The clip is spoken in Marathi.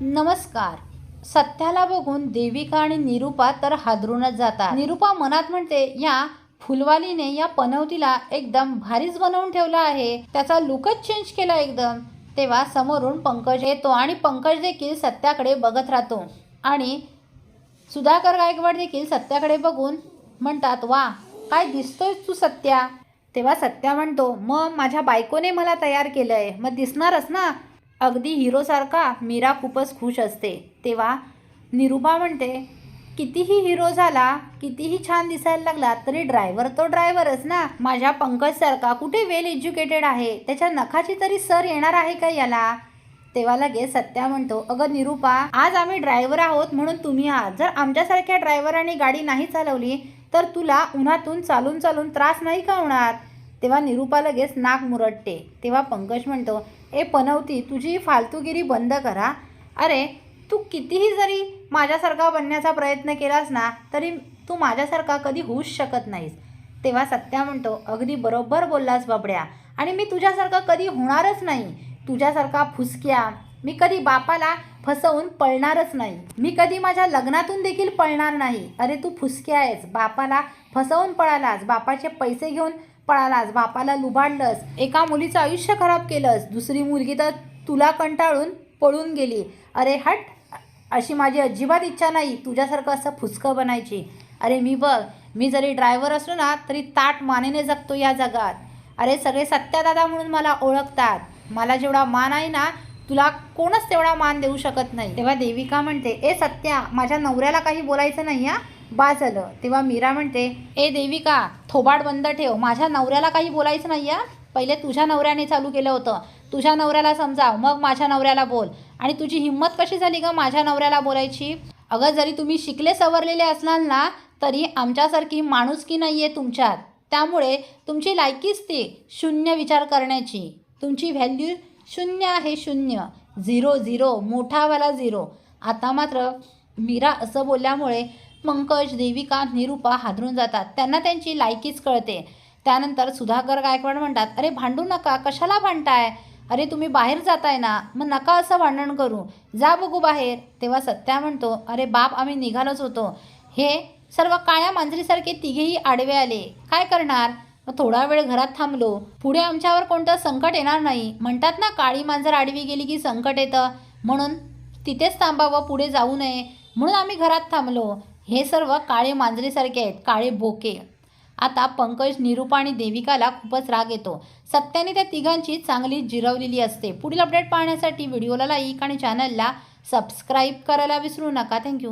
नमस्कार. सत्याला बघून देविका आणि निरुपा तर हादरूनच जातात. निरुपा मनात म्हणते या फुलवालीने या पनवतीला एकदम भारीच बनवून ठेवला आहे. त्याचा लुकच चेंज केला एकदम. तेव्हा समोरून पंकज येतो आणि पंकज देखील सत्याकडे बघत राहतो. आणि सुधाकर गायकवाड देखील सत्याकडे बघून म्हणतात वा काय दिसतोय तू सत्या. तेव्हा सत्या म्हणतो मग माझ्या बायकोने मला तयार केलं आहे मग दिसणारच ना. अगदी हिरोसारखा मीरा खूपच खुश असते. तेव्हा निरुपा म्हणते कितीही हिरो झाला कितीही छान दिसायला लागला तरी ड्रायव्हर तो ड्रायव्हरच ना. माझ्या पंकजसारखा कुठे वेल एज्युकेटेड आहे? त्याच्या नखाची तरी सर येणार आहे का याला? तेव्हा लगेच सत्या म्हणतो अगं निरुपा आज आम्ही ड्रायव्हर आहोत म्हणून तुम्ही आहात. जर आमच्यासारख्या ड्रायव्हरांनी गाडी नाही चालवली तर तुला उन्हातून चालून चालून त्रास नाही का होणार? तेव्हा निरुपा लगेच नाक मुरडते. तेव्हा पंकज म्हणतो ए पनवती तुझी फालतूगिरी बंद करा. अरे तू कितीही जरी माझ्यासारखा बनण्याचा प्रयत्न केलास ना तरी तू माझ्यासारखा कधी होऊच शकत नाहीस. तेव्हा सत्या म्हणतो अगदी बरोबर बोललास बाबड्या. आणि मी तुझ्यासारखा कधी होणारच नाही. तुझ्यासारखा फुसक्या. मी कधी बापाला फसवून पळणारच नाही. मी कधी माझ्या लग्नातून देखील पळणार नाही. अरे तू फुसक्या आहेस. बापाला फसवून पळालास. बापाचे पैसे घेऊन पळालास बापाला लुबाडलंस एका मुलीचं आयुष्य खराब केलंस दुसरी मुलगी तर तुला कंटाळून पळून गेली. अरे हट अशी माझी अजिबात इच्छा नाही तुझ्यासारखं असं फुसकं बनायची. अरे मी बघ मी जरी ड्रायव्हर असलो ना तरी ताट मानेने जगतो या जगात. अरे सगळे सत्यादादा म्हणून मला ओळखतात. मला जेवढा मान आहे ना तुला कोणच तेवढा मान देऊ शकत नाही. तेव्हा देविका म्हणते ए सत्या माझ्या नवऱ्याला काही बोलायचं नाही हा? बा झालं. तेव्हा मीरा म्हणते ए देविका थोबाड बंद ठेव. माझ्या नवऱ्याला काही बोलायचं नाही या पहिले तुझ्या नवऱ्याने चालू केलं होतं. तुझ्या नवऱ्याला समजाव. मग माझ्या नवऱ्याला बोल. आणि तुझी हिंमत कशी झाली ग माझ्या नवऱ्याला बोलायची? अगं जरी तुम्ही शिकले सवरलेले असलाल ना तरी आमच्यासारखी माणुसकी नाही आहे तुमच्यात? त्यामुळे तुमची लायकीच ती शून्य विचार करण्याची. तुमची व्हॅल्यू शून्य आहे शून्य. Zero zero. मोठावाला झिरो. आता मात्र मीरा असं बोलल्यामुळे पंकज देविका निरुपा हादरून जातात. त्यांना त्यांची लायकीच कळते. त्यानंतर सुधाकर गायकवाड म्हणतात अरे भांडू नका. कशाला भांडताय? अरे तुम्ही बाहेर जाताय ना. मग नका असं भांडण करू. जा बघू बाहेर. तेव्हा सत्या म्हणतो अरे बाप आम्ही निघालोच होतो. हे सर्व काळ्या मांजरीसारखे तिघेही आडवे आले. काय करणार? मग थोडा वेळ घरात थांबलो. पुढे आमच्यावर कोणतं संकट येणार नाही. म्हणतात ना काळी मांजर आडवी गेली की संकट येतं. म्हणून तिथेच थांबावं पुढे जाऊ नये. म्हणून आम्ही घरात थांबलो. हे सर्व काळे मांजरीसारखे आहेत काळे बोके. आता पंकज निरूपा आणि देविकाला खूपच राग येतो. सत्याने त्या तिघांची चांगली जिरवलेली असते. पुढील अपडेट पाहण्यासाठी व्हिडिओला लाईक आणि चॅनलला सबस्क्राईब करायला विसरू नका. थँक्यू